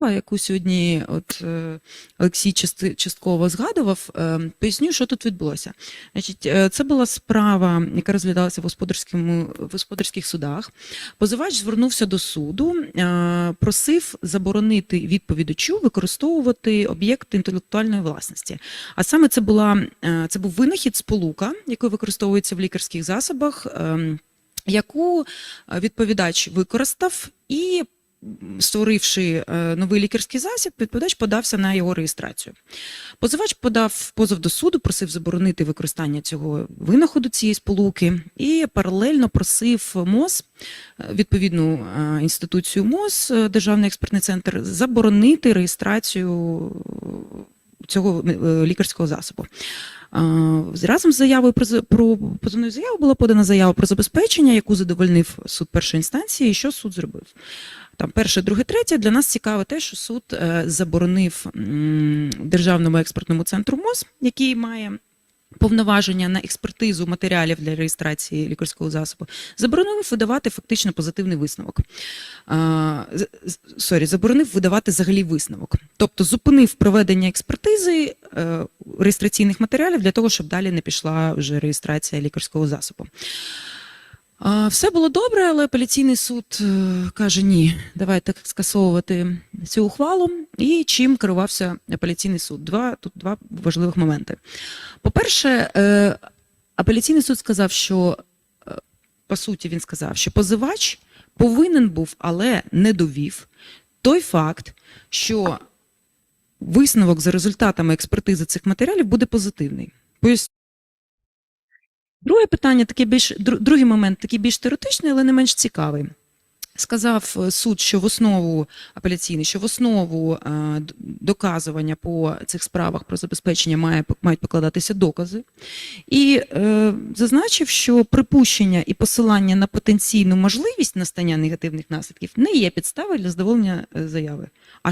яку сьогодні от е, Олексій частково згадував, е, поясню, що тут відбулося. Значить, е, це була справа, яка розглядалася в господарських судах. Позивач звернувся до суду, е, просив заборонити відповідачу використовувати об'єкти інтелектуальної власності. А саме це була е, це був винахід сполука, який використовується в лікарських засобах, ем, яку е, відповідач використав і. Створивши е, новий лікарський засіб, відповідач подався на його реєстрацію. Позивач подав позов до суду, просив заборонити використання цього винаходу цієї сполуки і паралельно просив МОЗ, е, відповідну е, інституцію МОЗ, Державний експертний центр, заборонити реєстрацію цього е, лікарського засобу. Разом з заявою про, про позовною заявою була подана заява про забезпечення, яку задовольнив суд першої інстанції. І що суд зробив? Там перше, друге, третє. Для нас цікаво те, що суд е, заборонив Державному експертному центру МОЗ, який має повноваження на експертизу матеріалів для реєстрації лікарського засобу, заборонив видавати фактично позитивний висновок. Сорі, заборонив видавати взагалі висновок. Тобто зупинив проведення експертизи е, реєстраційних матеріалів для того, щоб далі не пішла вже реєстрація лікарського засобу. Все було добре, але апеляційний суд е, каже: ні, давайте скасовувати цю ухвалу. І чим керувався апеляційний суд? Два тут два важливих моменти. По-перше, е, апеляційний суд сказав, що е, по суті він сказав, що позивач повинен був, але не довів той факт, що висновок за результатами експертизи цих матеріалів буде позитивний. Друге питання, таке більш другий момент, такий більш теоретичний, але не менш цікавий. Сказав е, суд, що в основу апеляційний, що в основу е, доказування по цих справах про забезпечення має мають покладатися докази, і е, зазначив, що припущення і посилання на потенційну можливість настання негативних наслідків не є підставою для задоволення е, заяви. А